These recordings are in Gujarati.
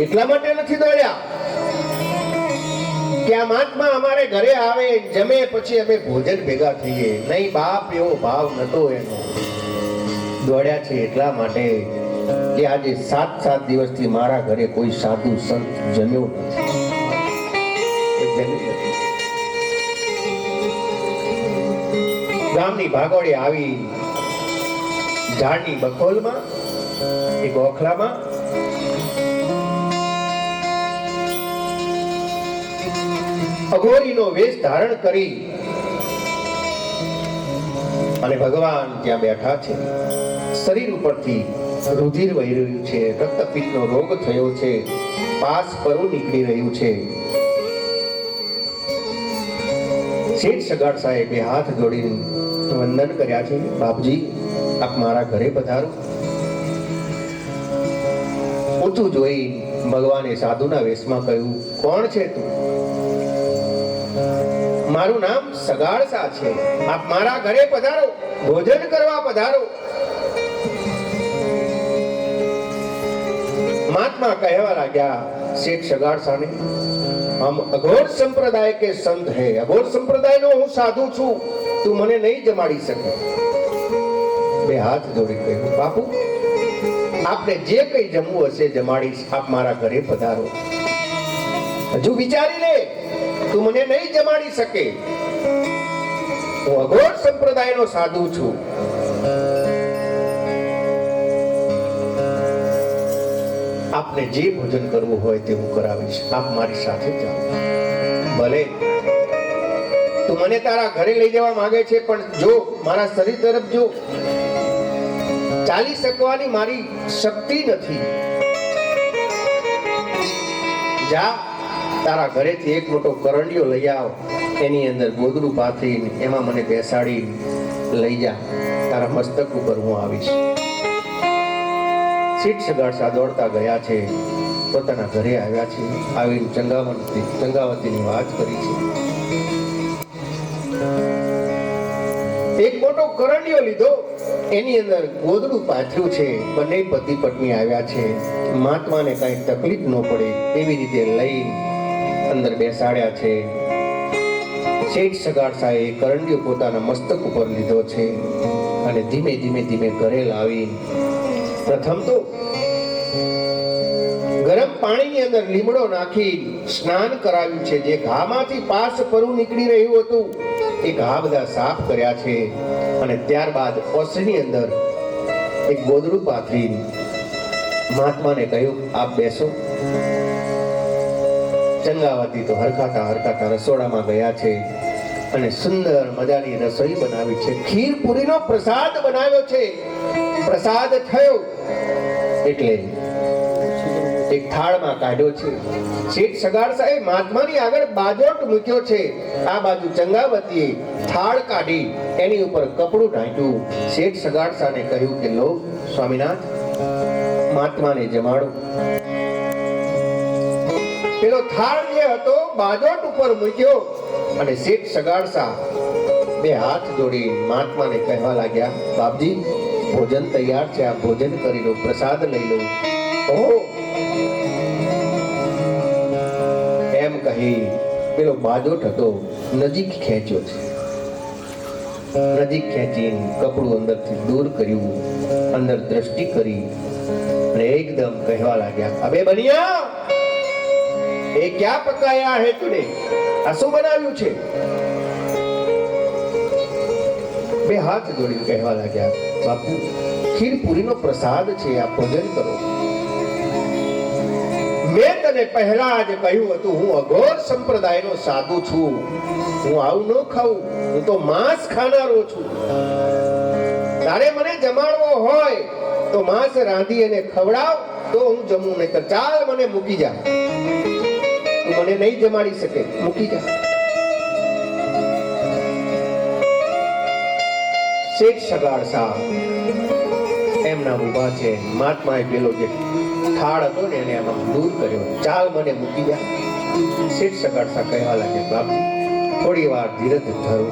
એટલા માટે નથી દોડ્યા? કે આ મહાત્મા અમારે ઘરે આવે, જમે પછી અમે ભોજન ભેગા થઈએ. નહીં બાપ, એવો ભાવ નતો એનો. દોડ્યા છે એટલા માટે કે આજે સાત સાત દિવસથી મારા ઘરે કોઈ સાધુ સંત જમ્યો. ગામની ભાગોળી આવી ઝાડની બખોલમાં, એક ઓખલામાં અઘોરીનો વેશ ધારણ કરી અને ભગવાન ત્યાં બેઠા છે. શરીર ઉપરથી રુધિર વહી રહ્યું છે રક્તપિત્તનો રોગ થયો છે, પાસ પરુ નીકળી રહ્યું છે. શેઠ સગાડ સાહેબે હાથ જોડીને વંદન કર્યા છે, બાપજી, આપ મારા ઘરે પધારો. ઊંચું જોઈ ભગવાને સાધુના વેશમાં કહ્યું, કોણ છે તું? મારું નામ સગાડસા છે. આપ મારા ઘરે પધારો, ભોજન કરવા પધારો. મહાત્મા કહેવા લાગ્યા, શેઠ સગાડસાને આમ અઘોર સંપ્રદાય કે સંત હે. અઘોર સંપ્રદાયનો હું સાધુ છું. તું મને નહીં જમાડી શકે. બે હાથ જોડી કહ્યું, બાપુ, આપને જે કંઈ જમવું હશે જમાડીશ. આપ મારા ઘરે પધારો. હજુ વિચારી લે તું મને નહીં જમાડી શકે. હું અઘોર સંપ્રદાયનો સાધુ છું. આપને જે ભોજન કરવું હોય તે હું કરાવીશ. આપ મારી સાથે જાઓ. ભલે. તું મને તારા ઘરે લઈ જવા માંગે છે, પણ જો મારા શરીર તરફ જો ચાલી શકવાની મારી શક્તિ નથી. જા. તારા ઘરેથી એક મોટો કરંડિયો લઈ આવ. એની અંદર ગોદડું પાથરીને એમાં મને બેસાડી લઈ જા. તારા મસ્તક ઉપર હું આવીશ. સીટ સગાડસા દોડતા ગયા છે. પોતાના ઘરે આવ્યા છે. આવીને ચંગાવતી ચંગાવતીની વાત કરી છે. એક મોટો કરંડિયો લીધો. એની અંદર ગોદડું પાથર્યું છે. બંને પતિ પત્ની આવ્યા છે. મહાત્માને કાંઈ તકલીફ ન પડે એવી રીતે લઈ અંદર બેસાડ્યા છે. શેઠ સગાડસાએ કરંડિયો પોતાના મસ્તક ઉપર લીધો છે અને ધીમે ધીમે ધીમે ઘરે લાવી. પ્રથમ તો ગરમ પાણીની અંદર લીમડો નાખી સ્નાન કરાવ્યું છે. જે ઘામાંથી પાસ પરું નીકળી રહ્યું હતું, એ ઘા બધા સાફ કર્યા છે અને ત્યારબાદ ઓસની અંદર એક ગોદડું પાથરી મહાત્માને કહ્યું, આપ બેસો. ચંગાવતી તો હરખાતા હરખાતા રસોડામાં ગયા છે અને સુંદર મજાની રસોઈ બનાવી છે. ખીર પૂરીનો પ્રસાદ બનાવ્યો છે. પ્રસાદ થયો. એટલે એક થાળમાં કાઢ્યો છે. શેઠ સગાડ સાહેબ મહાત્માની આગળ બાજોટ મૂક્યો છે. આ બાજુ ચંગાવતીએ થાળ કાઢી એની ઉપર કપડું ઢાંક્યું. શેઠ સગાડસાને કહ્યું કે, લો સ્વામિનાથ, મહાત્માને જમાડો. પેલો થાળ જે હતો, બાજોટ ઉપર મૂક્યો અને શેઠ સગાડસા બે હાથ જોડી મહાત્માને કહેવા લાગ્યા, બાપજી, ભોજન તૈયાર છે, આ ભોજન કરી લો, પ્રસાદ લઈ લો. ઓહો. એમ કહી પેલો બાજોટ હતો, નજીક ખેંચ્યો છે. નજીક ખેંચી કપડું અંદરથી દૂર કર્યું, અંદર દ્રષ્ટિ કરી અને એકદમ કહેવા લાગ્યા, અબે બનિયા એ ક્યાં પકાયા હે આ શું બનાવ્યું છે? બે હાથ જોડીને કહેવા લાગ્યા, બાપુ ખીર પ્રસાદ છે આ ભોજન કરો. મેં તને પહેલા જ કહ્યું હતું, હું અઘોર સંપ્રદાયનો સાધુ છું. હું આવું ન ખાઉં, હું તો માંસ ખાનારો છું. તારે મને જમાડવો હોય, તો માંસ રાંધી અને ખવડાવ, તો હું જમું નહીં તો ચાલ મને મૂકી જા. મને નહીં જમાડી શકે. મૂકી જા. શેઠ સગાડ સાહેબ, એમના ઊભા છે. મહાત્માએ પેલો જે થાળ હતો ને એને આમાં દૂર કર્યો. ચાલ મને મૂકી જા. શેઠ સગાડસા કહેવા લાગે બાપ, થોડી વાર ધીરજ ધરો.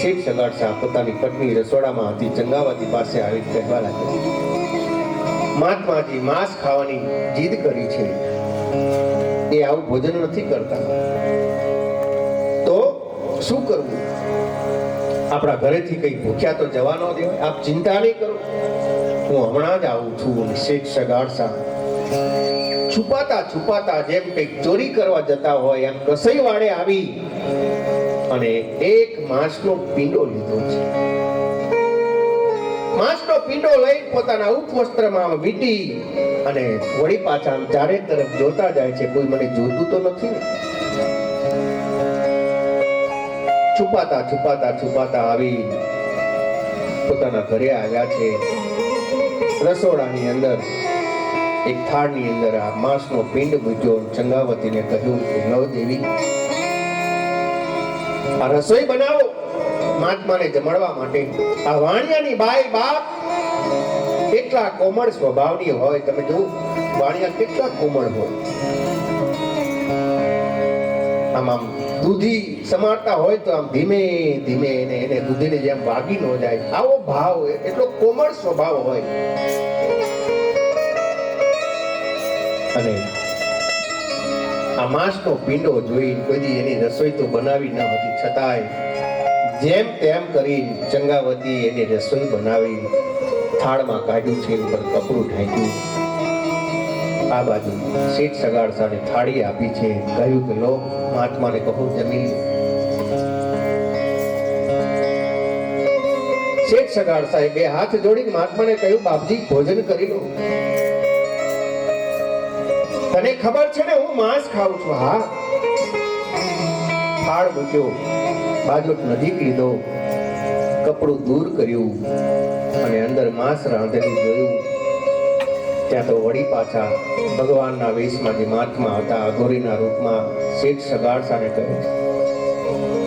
શેઠ સગાડસા પોતાની પત્ની રસોડામાં હતી, ચંગાવતી પાસે આવી કહેવા લાગે મહાત્માજી માંસ ખાવાની જીદ કરી છે. એ આવું ભોજન નથી કરતા. તો શું કરવું? આપણા ઘરેથી કઈ ભૂખ્યા તો જવા ન આપ ચિંતા નહીં કરો. હું હમણાં જ આવું છું શેઠ સગાડસા છુપાતા છુપાતા જેમ કંઈક ચોરી કરવા જતા હોય, એમ કસઈ વાડે આવી અને એક માંસનો પીંડો લીધો છે. માંસનો પીંડો લઈ પોતાના ઉપવસ્ત્રમાં વીટી અને વળી પાછા ચારે તરફ જોતા જાય છે. કોઈ મને જોતું તો નથી છુપાતા છુપાતા છુપાતા આવી પોતાના ઘરે આવ્યા છે. રસોડાની અંદર, એક થાળની અંદર આ માંસનો પિંડ મૂક્યો ચંગાવતીને કહ્યું કે નવ દેવી, આ રસોઈ બનાવો. મહાત્માને જમાડવા માટે આ વાણિયાની બાઈ બાપ કેટલા કોમળ સ્વભાવની હોય, તમે જો વાણિયા કેટલા કોમળ હોય. આમ દૂધી સમારતા હોય તો આમ ધીમે ધીમે એને એને દૂધીને જેમ વાગી ન જાય, આવો ભાવ એટલો કોમળ સ્વભાવ હોય. અને આ માંસનો પીંડો જોઈ કોઈ એની રસોઈ તો બનાવી ન હતી, છતાંય જેમ તેમ કરી ચંગાવતી એની રસોઈ બનાવી થાળમાં કાઢ્યું છે, ઉપર કપડું ઢાંક્યું. આ બાજુ શેઠ સગાડસાને થાળી આપી છે. કહ્યું કે, લો, મહાત્માને કહો જમી. શેઠ સગાડસાએ બે હાથ જોડીને મહાત્માને કહ્યું, બાપજી, ભોજન કરી લો. તને ખબર છે ને, હું માંસ ખાઉં છું. હા. થાળ મૂક્યો. બાજુ નજીક લીધો, કપડું દૂર કર્યું અને અંદર માંસ રાંધેલું જોયું. ત્યાં તો વળી પાછા ભગવાનના વેશમાં જે મહાત્મા હતા અઘોરીના રૂપમાં શેઠ સગાડસાને કહે છે.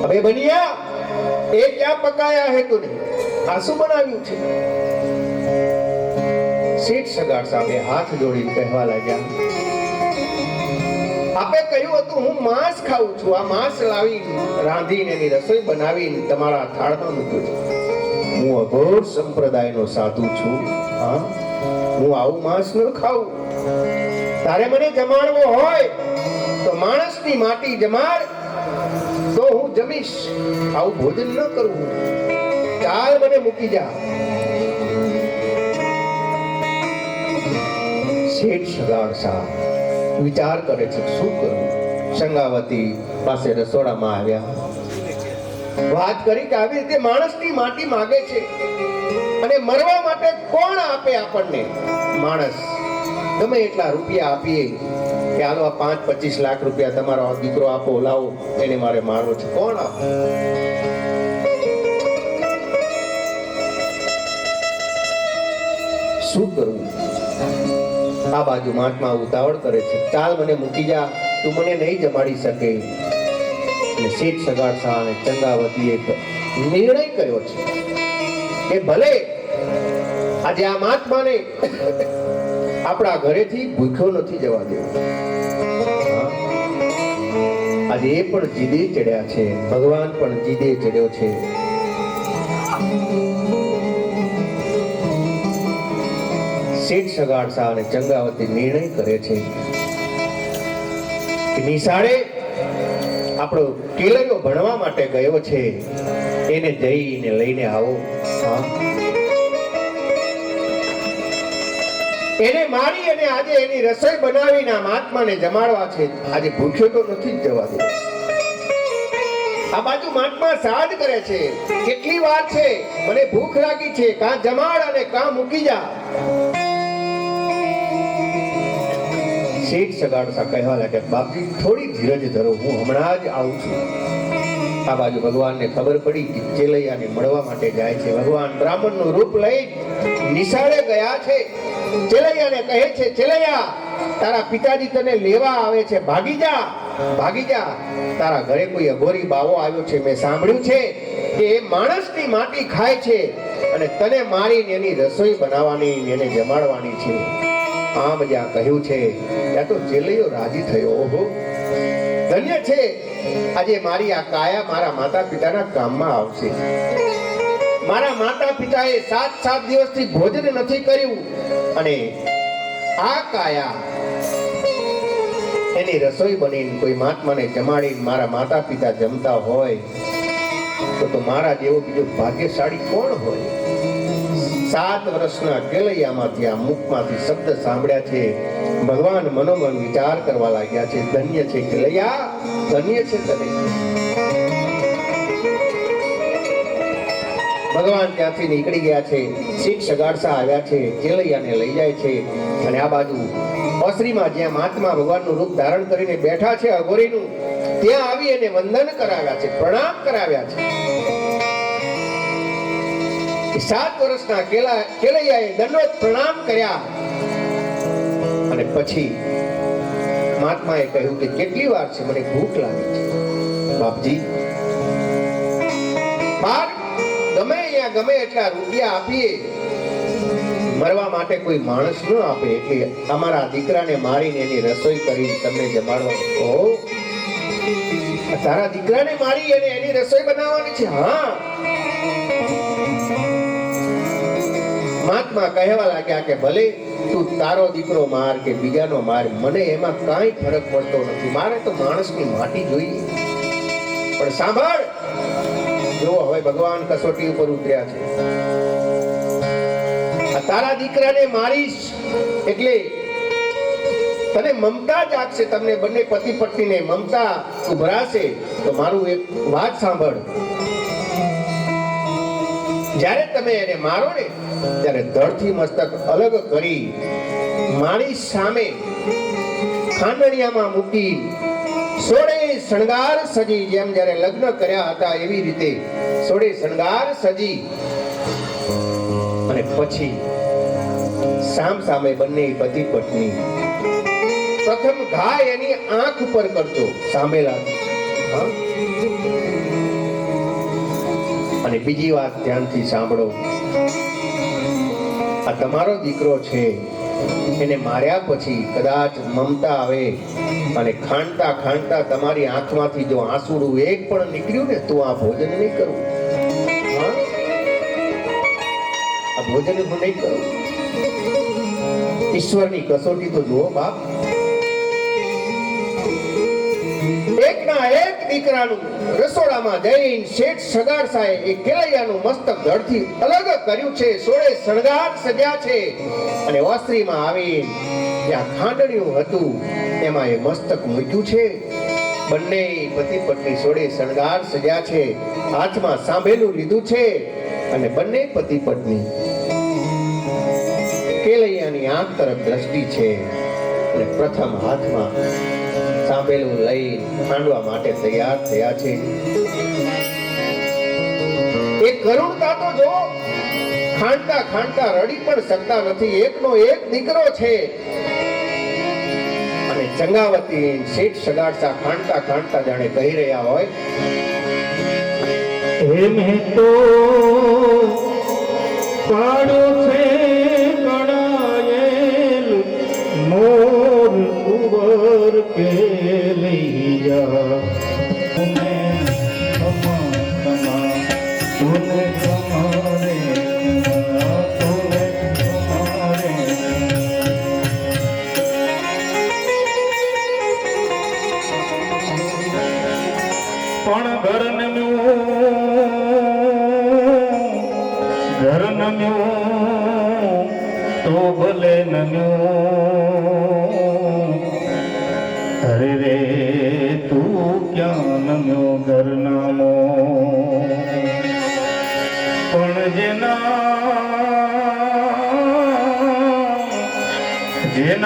હવે બનિયા, એ ક્યાં પકાયા હે તુને? આ શું બનાવ્યું છે? શેઠ સગાડસા બે હાથ જોડીને કહેવા લાગ્યા આપે કહ્યું હતું, હું માંસ ખાઉં છું. આ માંસ લાવી રાંધીને એની રસોઈ બનાવીને તમારા થાળમાં મૂકું છું. હું અઘોર સંપ્રદાયનો સાધુ છું. હા? હું આવું માંસ ન ખાઉં. તારે મને જમાડવો હોય તો માણસની માટી જમાડ, તો હું જમીશ. આવું ભોજન ન કરવું. ચાલ મને મૂકી જા. શેઠ સગાડસા વિચાર કરે છે શું કરવું સંગાવતી પાસે રસોડામાં આવ્યા. વાત કરી કે આવી રીતે માણસની માટી માગે છે અને મરવા માટે કોણ આપે આપણને? માણસ. ગમે એટલા રૂપિયા આપીએ કે હાલો આ પાંચ પચીસ લાખ રૂપિયા તમારો દીકરો આપો, લાવો, એને મારે મારવો છે. કોણ આપો? શું કરવું આ બાજુ મહાત્મા ઉતાવળ કરે છે. ચાલ મને મૂકી જા, તું મને નહીં જમાડી શકે. અને શેઠ સગાડસા અને ચંગાવતીએ એક નિર્ણય કર્યો છે કે ભલે આજે આ મહાત્માને આપણા ઘરેથી ભૂખ્યો નથી જવા દેવો. આજે એ પણ જીદે ચડ્યા છે. ભગવાન પણ જીદે ચડ્યો છે. શેઠ સગાડસા અને ચંગાવતી નિર્ણય કરે છે. નિશાળે આપણો કેલયો ભણવા માટે ગયો છે. એને જઈને લઈને આવો. એને મારી અને આજે એની રસોઈ બનાવીને મહાત્માને જમાડવા છે. આજે ભૂખ્યો તો નથી જ જવા દે આ બાજુ મહાત્મા સાદ કરે છે. કેટલી વાર છે? મને ભૂખ લાગી છે. કાં જમાડ અને કાં મૂકી જા. શેઠ સગાડસા કહેવા લાગ્યા બાપજી થોડી ધીરજ ધરો, હું હમણાં જ આવું છું. આ બાજુ ભગવાનને ખબર પડી કે ચેલૈયાને મળવા માટે જાય છે. ભગવાન બ્રાહ્મણનું રૂપ લઈ નિશાળે ગયા છે. ચેલૈયાને કહે છે, ચેલૈયા, તારા પિતાજી તને લેવા આવે છે. ભાગી જા ભાગી જા. તારા ઘરે કોઈ અઘોરી બાવો આવ્યો છે. મેં સાંભળ્યું છે કે એ માણસની માટી ખાય છે અને તને મારીને એની રસોઈ બનાવવાની, એને જમાડવાની છે. આમ જ્યાં કહ્યું છે. ત્યાં તો ચેલૈયો રાજી થયો. ઓહો. ધન્ય છે. આજે મારી આ કાયા મારા માતા પિતાના કામમાં આવશે. મારા માતા પિતાએ સાત સાત દિવસથી ભોજન નથી કર્યું અને આ કાયા એની રસોઈ બનીને કોઈ મહાત્માને જમાડીને મારા માતા પિતા જમતા હોય, તો તો મારા જેવો બીજો ભાગ્યશાળી કોણ હોય? સાત વર્ષના કેલૈયામાંથી આ મુખમાંથી શબ્દ સાંભળ્યા છે. ભગવાન મનોમન વિચાર કરવા લાગ્યા છે. ધન્ય છે કેલૈયા, ધન્ય છે તને. ભગવાન ત્યાંથી નીકળી ગયા છે. શીખ સગાડસા આવ્યા છે. કેલૈયાને લઈ જાય છે. અને આ બાજુ ઓસરીમાં જ્યાં મહાત્મા ભગવાનનું રૂપ ધારણ કરીને બેઠા છે અઘોરીનું, ત્યાં આવી એને વંદન કરાવ્યા છે, પ્રણામ કરાવ્યા છે. સાત વર્ષના કેલા, કેલૈયાએ દંડવત પ્રણામ કર્યા. અને પછી મહાત્માએ કહ્યું કે કેટલી વાર છે, મને ભૂખ લાગી છે. બાપજી બાર ગમે અહીંયા ગમે એટલા રૂપિયા આપીએ. મરવા માટે કોઈ માણસ ન આપે, એટલે અમારા દીકરાને મારીને એની રસોઈ કરી તમને જમાડવા. ઓ તારા દીકરાને મારી અને એની રસોઈ બનાવવાની છે? હા. મહાત્મા કહેવા લાગ્યા કે ભલે તું તારો દીકરો માર કે બીજાનો માર, મને એમાં કાંઈ ફરક પડતો નથી. મારે તો માણસની માટી જોઈએ. પણ સાંભળ! જો હવે ભગવાન કસોટી ઉપર ઉતર્યા છે. આ તારા દીકરાને મારીશ એટલે તને મમતા જાગશે તમને બંને પતિ પત્નીને મમતા ઉભરાશે. તો મારું એક વાત સાંભળ. જ્યારે તમે એને મારો ને, ત્યારે ધડથી મસ્તક અલગ કરી મારી સામે ખાંડણિયામાં મૂકી સોળે શણગાર સજી, જેમ જ્યારે લગ્ન કર્યા હતા એવી રીતે સોળે શણગાર સજી. અને પછી સામ સામે બંને પતિ પત્ની. પ્રથમ ઘા એની આંખ ઉપર કરજો સામેલા અને બીજી વાત ધ્યાનથી સાંભળો. આ તમારો દીકરો છે, એને માર્યા પછી કદાચ મમતા આવે અને ખાંડતા ખાંડતા તમારી આંખમાંથી જો આંસુડું એક પણ નીકળ્યું ને, તો આ ભોજન નહીં કરું. આ ભોજન હું નહીં કરું. ઈશ્વરની કસોટી તો જુઓ બાપ. એકના એક દીકરાનું રસોડામાં જઈને શેઠ સગાડ સાહેબ એ કેલૈયાનું મસ્તક ધડથી અલગ કર્યું છે. સોળે શણગાર સજ્યા છે. અને ઓસ્ત્રીમાં આવી જ્યાં ખાંડણિયું હતું. એમાં એ મસ્તક મૂક્યું છે. બંને પતિ પત્ની સોળે શણગાર સજ્યા છે. હાથમાં સાંભેલું લીધું છે. અને બંને પતિ પત્ની કેલૈયાની આંખ તરફ દ્રષ્ટિ છે. અને પ્રથમ હાથમાં સાંભેલું લઈ ખાંડવા માટે તૈયાર થયા છે. એ કરુણતા તો જો, ખાંડતા ખાંડતા રડી પણ શકતા નથી. એકનો એક દીકરો છે. અને ચંગાવતી શેઠ સગાડતા ખાંડતા ખાંડતા જાણે કહી રહ્યા હોય, એમ તો પાડો છે લઈ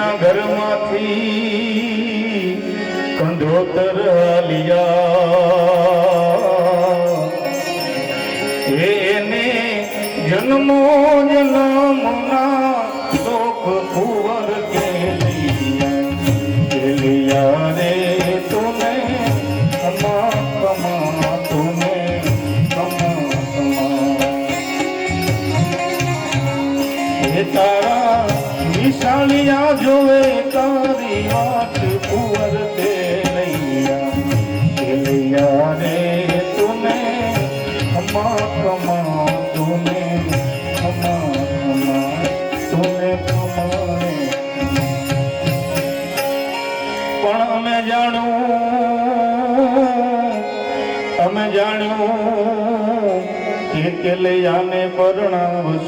જેના ઘરમાંથી કંધોતર લિયા એને જન્મો જન્મના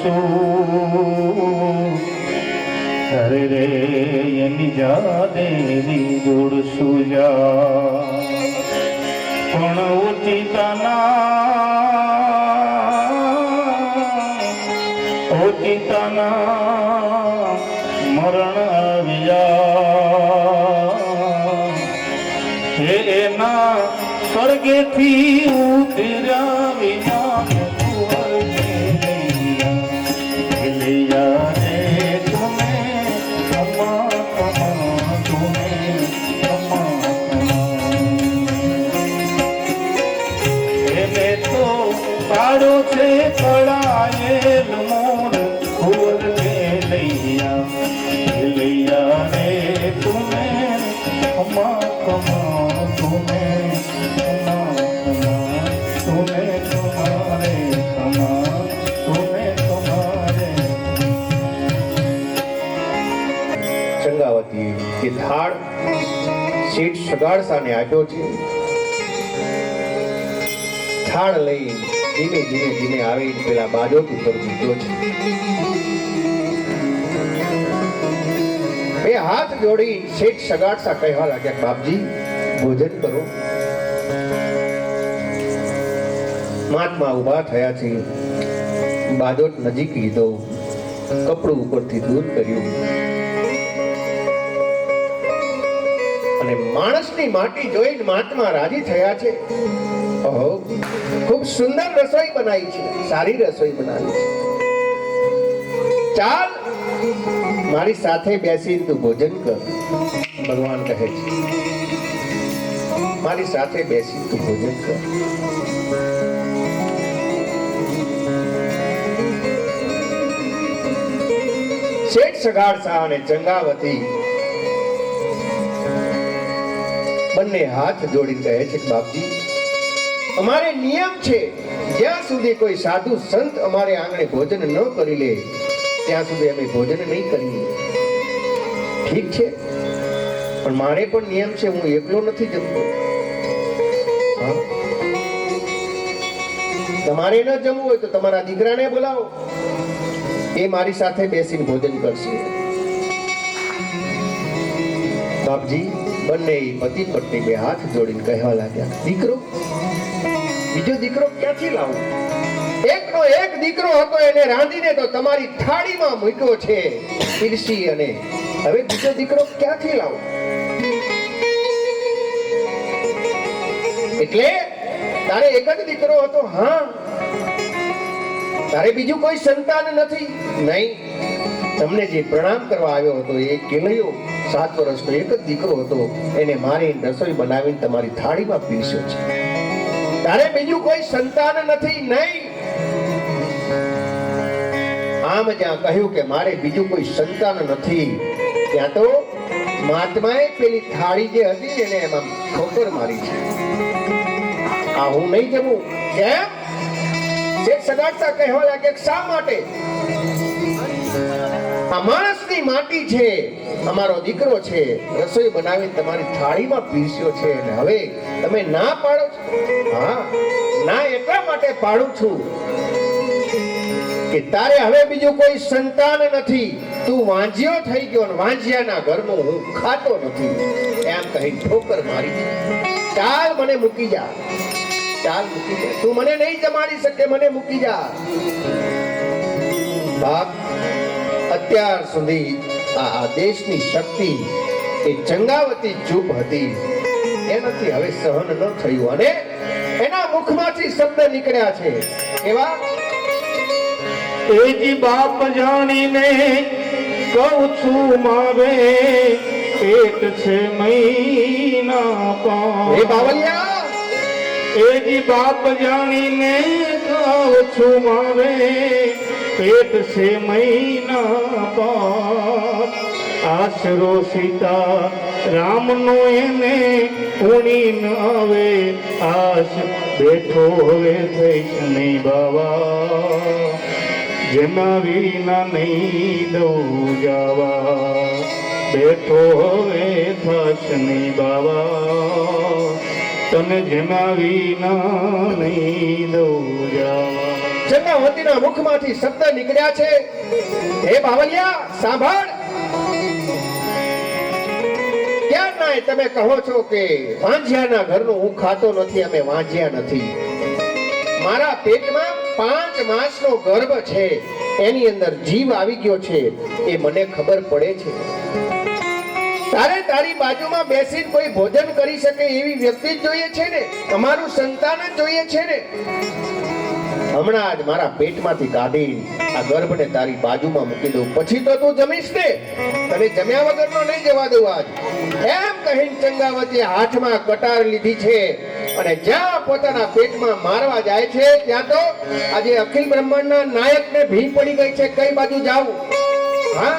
પરણાવશું અરે રે એની જાદેવી જોડશું જા પણ ઓચિતાના ઓચિતાના મરણ આવ્યા. એના સ્વર્ગેથી એ થાળ શેઠ સગાડસાને આપ્યો છે. થાળ લઈ ધીમે ધીમે ધીમે આવી પેલા બાજોટ ઉપર મૂક્યો છે. હાથ જોડી શેઠ સગાડતા કહેવા લાગ્યા, બાપજી, ભોજન કરો. મહાત્મા ઊભા થયા છે. બાદોટ નજીક લીધો. કપડું ઉપરથી દૂર કર્યું. અને માણસની માટી જોઈને મહાત્મા રાજી થયા છે. ઓહો ખૂબ સુંદર રસોઈ બનાવી છે. સારી રસોઈ બનાવી છે. ચાલ મારી સાથે બેસી તું ભોજન કર. ભગવાન કહે છે. મારી સાથે બેસી તું ભોજન કર. શેઠ સગાડસા અને ચંગાવતી બંને હાથ જોડી કહે છે, બાપજી, અમારે નિયમ છે, જ્યાં સુધી કોઈ સાધુ સંત અમારે આંગણે ભોજન ન કરી લે ત્યાં સુધી અમે ભોજન નહીં કરીએ. ઠીક છે? પણ મારે પણ નિયમ છે, હું એકલો નથી જમતો. તમારે ન જમવું હોય તો તમારા દીકરાને બોલાવો. એ મારી સાથે બેસીને ભોજન કરશે. બાપજી, બંને પતિ પત્ની બે હાથ જોડીને કહેવા લાગ્યા. દીકરો? બીજો દીકરો ક્યાંથી લાવું? એકનો એક દીકરો હતો, એને રાંધીને તો તમારી થાળીમાં મૂક્યો છે પીરસી અને. હવે બીજો દીકરો ક્યાંથી લાવો? એટલે તારે એક જ દીકરો હતો, હા. તારે બીજું કોઈ સંતાન નથી? નહીં. તમને જે પ્રણામ કરવા આવ્યો હતો એ કેલયો સાત વર્ષનો એક જ દીકરો હતો, એને મારી રસોઈ બનાવીને તમારી થાળીમાં પીરસ્યો છે. તારે બીજું કોઈ સંતાન નથી? નહીં. આમ જ્યાં કહ્યું કે મારે બીજું કોઈ સંતાન નથી, ત્યાં તો મહાત્માએ પેલી થાળી જે હતી એને એમાં ઠોકર મારી છે. આ હું નહીં જમું. કેમ? જે સગાડતા કહેવા લાગે શા માટે? આ માણસની માટી છે, અમારો દીકરો છે, રસોઈ બનાવી તમારી થાળીમાં પીરસ્યો છે અને હવે તમે ના પાડો છો? હા, ના એટલા માટે પાડું છું કે તારે હવે બીજું કોઈ સંતાન નથી. તું વાંજ્યો થઈ ગયો ને વાંજિયાના ઘરનું હું ખાતો નથી. એમ કહી ઠોકર મારી ચાલ મને મૂકી જા. ચાલ મૂકી જા. તું મને નહીં જમાડી શકે, મને મૂકી જા. બાપ, અત્યાર સુધી આ આદેશની દેશની શક્તિ એ ચંગાવતી ચૂપ હતી. એનાથી હવે સહન ન થયું અને એના મુખમાંથી શબ્દ નીકળ્યા છે. એવા એજી બાપ જાણીને કહું છું મારે પેટ છે મહિના પા બાવલિયા! એજી બાપ જાણીને કહું છું મારે પેટ છે મહિના પા આશરો સીતા રામનો એને ઉણી ન આવે આશ બેઠો હવે થઈ નહીં બાવા. જેના વિના નહીં દઉં જાવા. બેઠો હવે થશની બાવા. તને જેના વિના નહીં દઉં જાવા. ચંદ્રાવતીના મુખમાંથી શબ્દ નીકળ્યા છે, હે બાવલિયા, સાંભળ. ક્યારનાય તમે કહો છો કે વાંજિયાના ઘરનું હું ખાતો નથી, અમે વાંજ્યા નથી. મારા પેટમાં પાંચ માસનો ગર્ભ છે. એની અંદર જીવ આવી ગયો છે. એ મને ખબર પડે છે. તારે તારી બાજુમાં બેસીને કોઈ ભોજન કરી શકે એવી વ્યક્તિ જ જોઈએ છે ને? અમારું સંતાન જ જોઈએ છે ને? હમણાં જ મારા પેટમાંથી કાઢી આ ગર્ભને તારી બાજુમાં મૂકી દઉં. પછી તો તું જમીશ ને? તને જમ્યા વગરનો નહીં જવા દઉં આજ. એમ કહીને ચંગાવતીએ હાથમાં કટાર લીધી છે. અને જ્યાં પોતાના પેટમાં મારવા જાય છે, ત્યાં તો આજે અખિલ બ્રહ્માંડના નાયકને ભી પડી ગઈ છે. કઈ બાજુ જાવું? હા?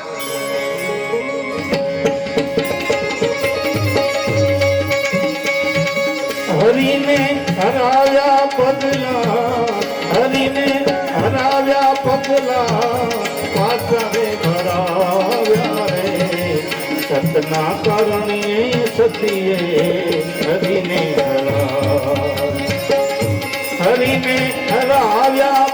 હરીને હરાવ્યા પગલા, હરીને હરાવ્યા પગલા, પાછા ભરાવ્યા રે. સતના કારણે સતીએ હરીને હરા હરીને હરાવ્યા.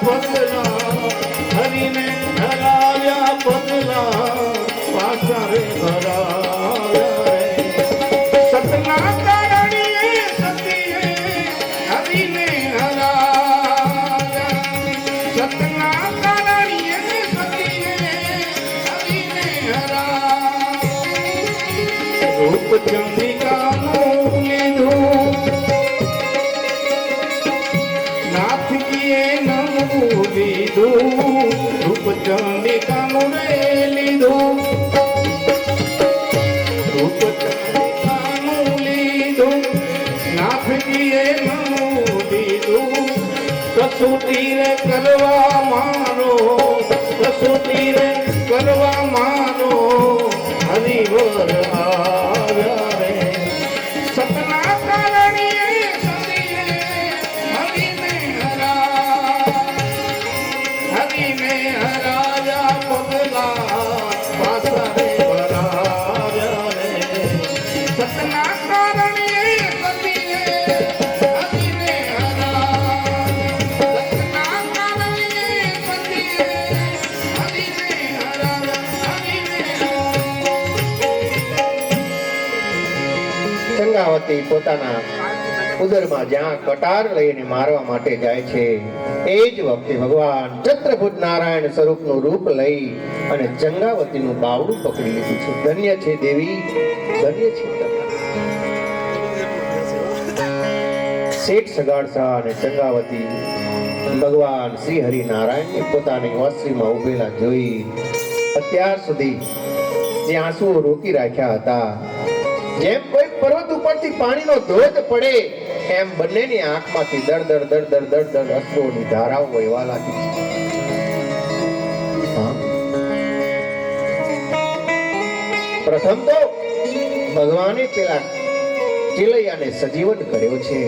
કસુટી રે કરવા મારો કસુટી રે કરવા મારો હરિવર ચંગાવતી પોતાના ઉદરમાં જ્યાં કટાર લઈને મારવા માટે જાય છે, એ જ વખતે ભગવાન ચંદ્રભુજ નારાયણ સ્વરૂપનું રૂપ લઈ અને ચંગાવતીનું બાવડું પકડી લીધું છે. ધન્ય છે દેવી, ધન્ય છે શેઠ સગાડસા અને ચંગાવતી ભગવાન શ્રી હરિનારાયણને પોતાની વાસરીમાં ઉભેલા જોઈ અત્યાર સુધી જે આંસુઓ રોકી રાખ્યા હતા, જેમ કોઈ ઉપરથી પાણીનો ધોધ પડે એમ બંનેની આંખમાંથી દર દર દર દર દર દર અશ્રુઓની ધારાઓ વહેવા લાગી. પ્રથમ તો ભગવાને પેલા ચિલૈયાને સજીવન કર્યો છે.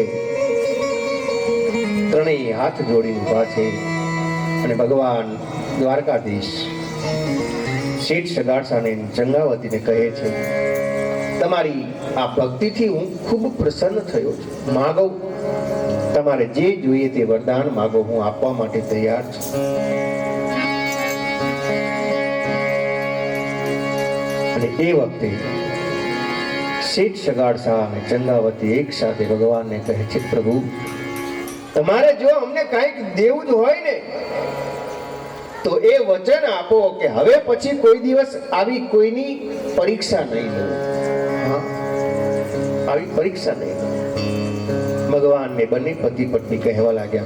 ત્રણેય હાથ જોડી ઊભા છે અને ભગવાન દ્વારકાધીશ શેઠ સગાડસાને જંગાવતીને કહે છે તમારી આ ભક્તિથી હું ખૂબ પ્રસન્ન થયો છું. માગો. તમારે જે જોઈએ તે વરદાન માગો. હું આપવા માટે તૈયાર છું. અને એ વખતે શેઠ સગાડસા અને ચંદાવતી એક સાથે ભગવાનને કહે છે, પ્રભુ, તમારે જો અમને કાંઈક દેવું જ હોય ને, તો એ વચન આપો કે હવે પછી કોઈ દિવસ આવી કોઈની પરીક્ષા નહીં લઉં? આવી પરીક્ષા લઉં. ભગવાનને બંને પતિ પત્ની કહેવા લાગ્યા